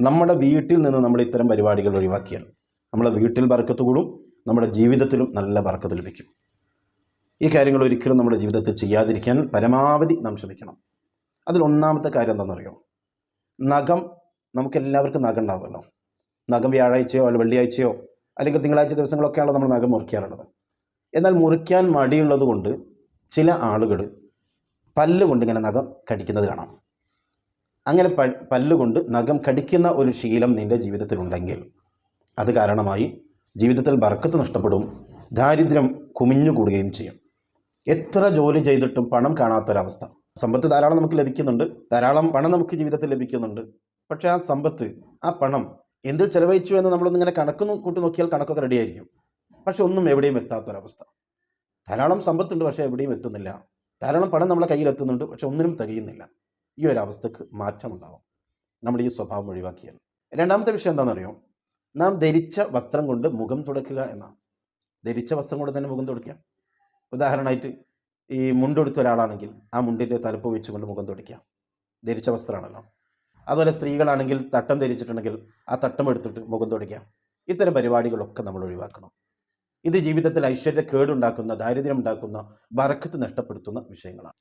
നമ്മുടെ വീട്ടിൽ നിന്ന് നമ്മൾ ഇത്തരം പരിപാടികൾ ഒഴിവാക്കിയാൽ നമ്മുടെ വീട്ടിൽ ബർക്കത്ത് കൂടും നമ്മുടെ ജീവിതത്തിലും നല്ല ബർക്കത്ത് ലഭിക്കും. ഈ കാര്യങ്ങൾ ഒരിക്കലും നമ്മുടെ ജീവിതത്തിൽ ചെയ്യാതിരിക്കാൻ പരമാവധി നാം ശ്രമിക്കണം. അതിൽ ഒന്നാമത്തെ കാര്യം എന്താണെന്നറിയോ? നഖം നമുക്കെല്ലാവർക്കും നഖം ഉണ്ടാവുമല്ലോ നഖം വ്യാഴാഴ്ചയോ അല്ലെങ്കിൽ വെള്ളിയാഴ്ചയോ അല്ലെങ്കിൽ തിങ്കളാഴ്ച ദിവസങ്ങളൊക്കെയാണല്ലോ നമ്മൾ നഖം മുറിക്കാറുള്ളത്. എന്നാൽ മുറിക്കാൻ മടിയുള്ളത് കൊണ്ട് ചില ആളുകൾ പല്ലുകൊണ്ട് ഇങ്ങനെ നഖം കടിക്കുന്നത് കാണാം. അങ്ങനെ പല്ലുകൊണ്ട് നഖം കടിക്കുന്ന ഒരു ശീലം നിന്റെ ജീവിതത്തിലുണ്ടെങ്കിൽ അത് കാരണമായി ജീവിതത്തിൽ ബർക്കത്ത് നഷ്ടപ്പെടും ദാരിദ്ര്യം കുമിഞ്ഞുകൂടുകയും ചെയ്യും. എത്ര ജോലി ചെയ്തിട്ടും പണം കാണാത്തൊരവസ്ഥ. സമ്പത്ത് ധാരാളം നമുക്ക് ലഭിക്കുന്നുണ്ട് ധാരാളം പണം നമുക്ക് ജീവിതത്തിൽ ലഭിക്കുന്നുണ്ട്. പക്ഷേ ആ സമ്പത്ത് ആ പണം എന്തിൽ ചെലവഴിച്ചു എന്ന് നമ്മളൊന്നിങ്ങനെ കണക്ക് കൂട്ടി നോക്കിയാൽ കണക്കൊക്കെ റെഡിയായിരിക്കും പക്ഷെ ഒന്നും എവിടെയും എത്താത്തൊരവസ്ഥ. ധാരാളം സമ്പത്തുണ്ട് പക്ഷേ എവിടെയും എത്തുന്നില്ല. ധാരാളം പണം നമ്മളെ കയ്യിൽ എത്തുന്നുണ്ട് പക്ഷെ ഒന്നിനും തികയുന്നില്ല. ഈ ഒരു അവസ്ഥക്ക് മാറ്റമുണ്ടാവും. നമ്മൾ ഈ സ്വഭാവം ഒഴിവാക്കിയാൽ. രണ്ടാമത്തെ വിഷയം എന്താണെന്നറിയോ? നാം ധരിച്ച വസ്ത്രം കൊണ്ട് മുഖം തുടയ്ക്കുക എന്നാണ്. ധരിച്ച വസ്ത്രം കൊണ്ട് തന്നെ മുഖം തുടയ്ക്കുക ഉദാഹരണമായിട്ട് ഈ മുണ്ടെടുത്ത ഒരാളാണെങ്കിൽ ആ മുണ്ടിന്റെ തലപ്പ് വെച്ചുകൊണ്ട് മുഖം തുടയ്ക്കുക ധരിച്ച വസ്ത്രമാണല്ലോ. അതുപോലെ സ്ത്രീകളാണെങ്കിൽ തട്ടം ധരിച്ചിട്ടുണ്ടെങ്കിൽ ആ തട്ടം എടുത്തിട്ട് മുഖം തുടയ്ക്കുക ഇത്തരം പരിപാടികളൊക്കെ നമ്മൾ ഒഴിവാക്കണം. ഇത് ജീവിതത്തിൽ ഐശ്വര്യ കേടുണ്ടാക്കുന്ന ദാരിദ്ര്യം ഉണ്ടാക്കുന്ന ബറക്കത്ത് നഷ്ടപ്പെടുത്തുന്ന വിഷയങ്ങളാണ്.